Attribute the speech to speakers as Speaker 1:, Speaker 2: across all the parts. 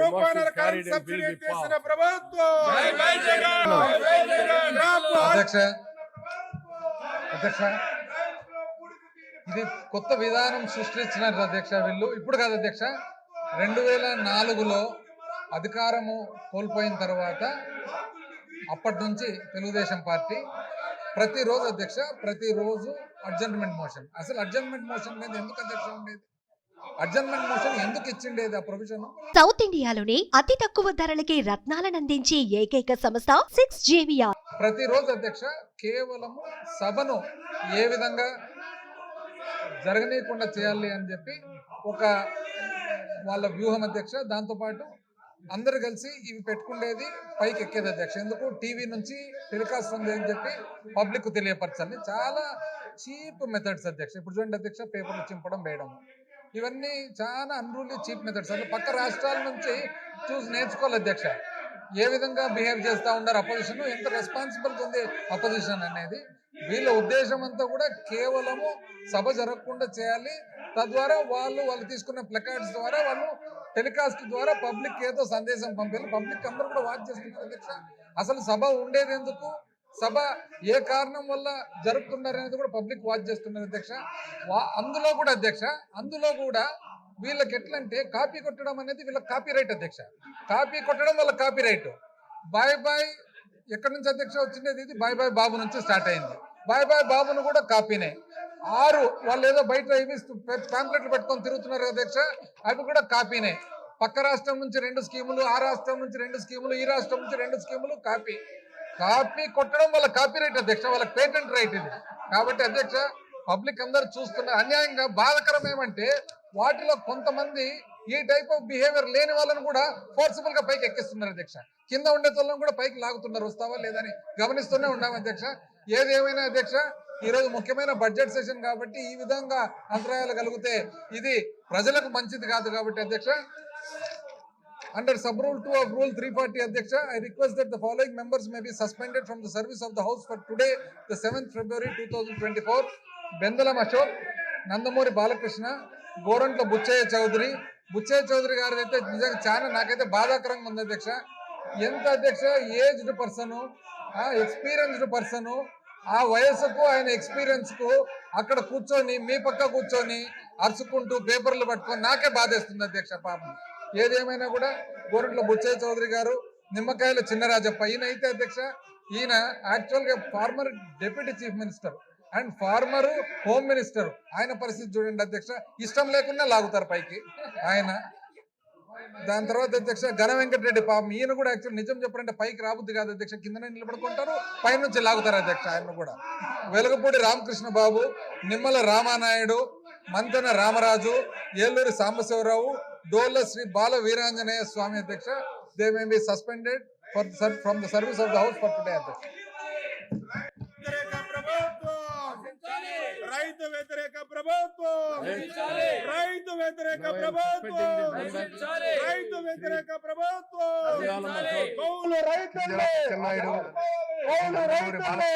Speaker 1: రూపాయల current subsidy ఎత్తేసిన ప్రభుత్వం.
Speaker 2: అధ్యక్ష అధ్యక్ష. ఇది కొత్త విధానం సృష్టించినారు అధ్యక్ష వీళ్ళు. ఇప్పుడు కాదు అధ్యక్ష. రెండు వేల నాలుగులో అధికారము కోల్పోయిన తర్వాత అప్పటి నుంచి తెలుగుదేశం పార్టీ ప్రతిరోజు అధ్యక్ష ప్రతిరోజు అడ్జర్న్మెంట్ మోషన్ అసలు అడ్జర్న్మెంట్ మోషన్ మీద ఎందుకు అధ్యక్ష ఉండేది?
Speaker 3: సౌత్ ఇండియాలోనే అతి తక్కువ ధరలకి రత్నాలనందించే ఏకైక సంస్థ సిక్స్ జేవియా
Speaker 2: ప్రతిరోజు అధ్యక్ష కేవలం సభను ఏ విధంగా జరగనీయకుండా చేయాలి అని చెప్పి ఒక వాళ్ళ వ్యూహం అధ్యక్ష దాంతోపాటు అందరు కలిసి ఇవి పెట్టుకుండేది పైకి ఎక్కేది అధ్యక్ష. ఎందుకు? టీవీ నుంచి టెలికాస్ట్ ఉంది అని చెప్పి పబ్లిక్ తెలియపరచాలి. చాలా చీప్ మెథడ్స్ అధ్యక్ష. ఇప్పుడు చూడండి అధ్యక్ష పేపర్లు చింపడం వేయడం. ఇవన్నీ చాలా అన్రూలీ చీప్ మెథడ్స్ అంటే పక్క రాష్ట్రాల నుంచి చూసి నేర్చుకోవాలి అధ్యక్ష. ఏ విధంగా బిహేవ్ చేస్తూ ఉన్నారు అపోజిషన్ ఎంత రెస్పాన్సిబిలిటీ ఉంది అపోజిషన్ అనేది? వీళ్ళ ఉద్దేశం అంతా కూడా కేవలము సభ జరగకుండా చేయాలి. తద్వారా వాళ్ళు వాళ్ళు తీసుకున్న ప్లకార్డ్స్ ద్వారా వాళ్ళు టెలికాస్ట్ ద్వారా పబ్లిక్ ఏదో సందేశం పంపారు. పబ్లిక్ అందరూ కూడా వాచ్ చేస్తున్నారు అధ్యక్ష. అసలు సభ ఉండేది ఎందుకు? సభ ఏ కారణం వల్ల జరుపుతున్నారు అనేది కూడా పబ్లిక్ వాచ్ చేస్తున్నారు అధ్యక్ష. వా- అందులో కూడా అధ్యక్ష అందులో కూడా వీళ్ళకి ఎట్లంటే కాపీ కొట్టడం అనేది వీళ్ళకి కాపీ రైట్ అధ్యక్ష. కాపీ కొట్టడం వల్ల కాపీ రైట్ బాయ్ బాయ్ ఎక్కడి నుంచి అధ్యక్ష వచ్చిండేది ఇది? బాయ్ బాయ్ బాబు నుంచి స్టార్ట్ అయింది. బాయ్ బాయ్ బాబును కూడా కాపీనే. ఆరు వాళ్ళు ఏదో బయట ఇవి ప్యాంప్లెట్లు పెట్టుకొని తిరుగుతున్నారు అధ్యక్ష అవి కూడా కాపీనే. పక్క రాష్ట్రం నుంచి రెండు స్కీములు ఆ రాష్ట్రం నుంచి రెండు స్కీములు ఈ రాష్ట్రం నుంచి రెండు స్కీములు కాపీ. కాపీ కొట్టడం వల్ల కాపీ రైట్ అధ్యక్ష వాళ్ళకి పేటెంట్ రైట్ ఇది. కాబట్టి అధ్యక్ష పబ్లిక్ అందరు చూస్తున్న అన్యాయంగా బాధకరం ఏమంటే వాటిలో కొంతమంది ఈ టైప్ ఆఫ్ బిహేవియర్ లేని వాళ్ళని కూడా ఫోర్సిబుల్గా పైకి ఎక్కిస్తున్నారు అధ్యక్ష. కింద ఉండే తోళ్ళని కూడా పైకి లాగుతున్నారు. వస్తావా లేదని గమనిస్తూనే ఉన్నాం అధ్యక్ష. ఏది ఏమైనా అధ్యక్ష ఈ రోజు ముఖ్యమైన బడ్జెట్ సెషన్ కాబట్టి ఈ విధంగా అంతరాయాలు కలిగితే ఇది ప్రజలకు మంచిది కాదు కాబట్టి అధ్యక్ష Under sub rule 2 of rule 340 Adhyaksha, I request that the following members may be suspended from the service of the house for today, the 7th February 2024. Bendalam Ashok Nandamuri Balakrishna Gorantla Butchaiah Chowdary Butchaiah Chowdary గారి అయితే నిజంగా చాలా నాకైతే బాధాకరంగా ఉంది అధ్యక్ష. ఎంత అధ్యక్ష? ఏజ్డ్ పర్సన్ ఎక్స్పీరియన్స్డ్ పర్సన్ ఆ వయసుకు ఆయన ఎక్స్పీరియన్స్కు అక్కడ కూర్చొని మీ పక్క కూర్చొని అరుచుకుంటూ పేపర్లు పట్టుకొని నాకే బాధేస్తుంది అధ్యక్ష పాపం. ఏదేమైనా కూడా గోరంట్ల బుచ్చయ్య చౌదరి గారు నిమ్మకాయల చిన్నరాజప్ప ఈయన అయితే అధ్యక్ష ఈయన యాక్చువల్గా former deputy chief minister and former home minister ఆయన పరిస్థితి చూడండి అధ్యక్ష ఇష్టం లేకుండా లాగుతారు పైకి. ఆయన. దాని తర్వాత అధ్యక్ష ఘన వెంకటరెడ్డి పాపం ఈయన కూడా యాక్చువల్ నిజం చెప్పాలంటే పైకి రాబుద్ది కాదు అధ్యక్ష కిందనే నిలబడుకుంటారు పైనుంచి లాగుతారు అధ్యక్ష ఆయన కూడా. వెలగపూడి రామకృష్ణ బాబు నిమ్మల రామానాయుడు మంతెన రామరాజు ఏలూరి సాంబశివరావు డోల్ల శ్రీ బాల వీరాంజనేయ స్వామి అధ్యక్ష they may be suspended for from the service of the house for today అధ్యక్ష
Speaker 1: వ్యతిరేక ప్రభుత్వం రైతు వ్యతిరేక ప్రభుత్వం రైతు వ్యతిరేక ప్రభుత్వం రైతు వ్యతిరేక ప్రభుత్వం కౌలు రైతుల్ని కౌలు రైతుల్ని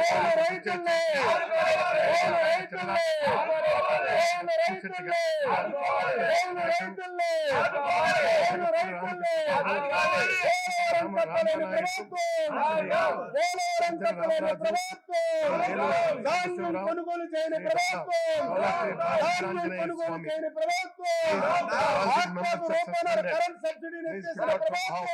Speaker 1: కౌలు రైతుల్ని కౌలు రైతుల్ని ప్రభుత్వం కొనుగోలు చేయని ప్రభుత్వం కొనుగోలు చేయని ప్రభుత్వం రూపాయల కరెంట్ సబ్సిడీని ఇచ్చేసిన ప్రభుత్వం